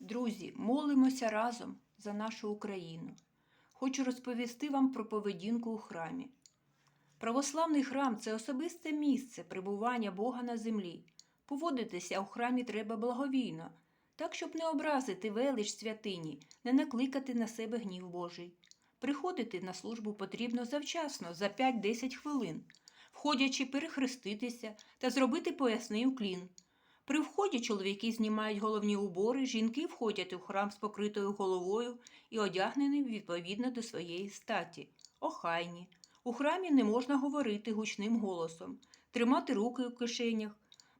Друзі, молимося разом за нашу Україну. Хочу розповісти вам про поведінку у храмі. Православний храм це особисте місце перебування Бога на землі. Поводитися у храмі треба благовійно, так, щоб не образити велич святині, не накликати на себе гнів Божий. Приходити на службу потрібно завчасно, за 5-10 хвилин, входячи перехреститися та зробити поясний уклін. При вході чоловіки знімають головні убори, жінки входять у храм з покритою головою і одягнені відповідно до своєї статі. Охайні. У храмі не можна говорити гучним голосом, тримати руки у кишенях.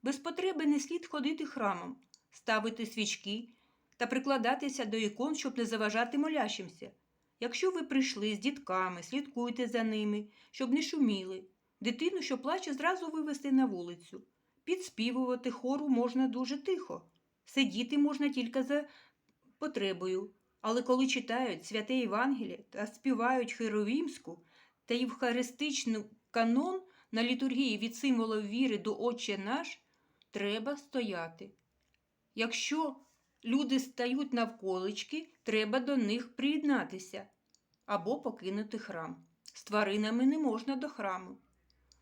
Без потреби не слід ходити храмом, ставити свічки та прикладатися до ікон, щоб не заважати молящимся. Якщо ви прийшли з дітками, слідкуйте за ними, щоб не шуміли. Дитину, що плаче, зразу вивести на вулицю. Підспівувати хору можна дуже тихо. Сидіти можна тільки за потребою. Але коли читають святе Євангеліє та співають херовімську та євхаристичний канон на літургії від символів віри до Отче наш, треба стояти. Якщо люди стають навколички, треба до них приєднатися або покинути храм. З тваринами не можна до храму.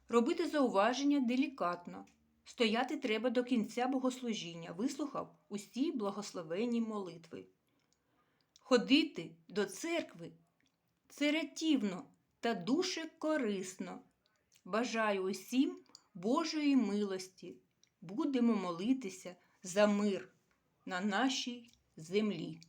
Робити зауваження делікатно. Стояти треба до кінця богослужіння, вислухав усі благословенні молитви. Ходити до церкви це рятівно та дуже корисно. Бажаю усім Божої милості. Будемо молитися за мир на нашій землі.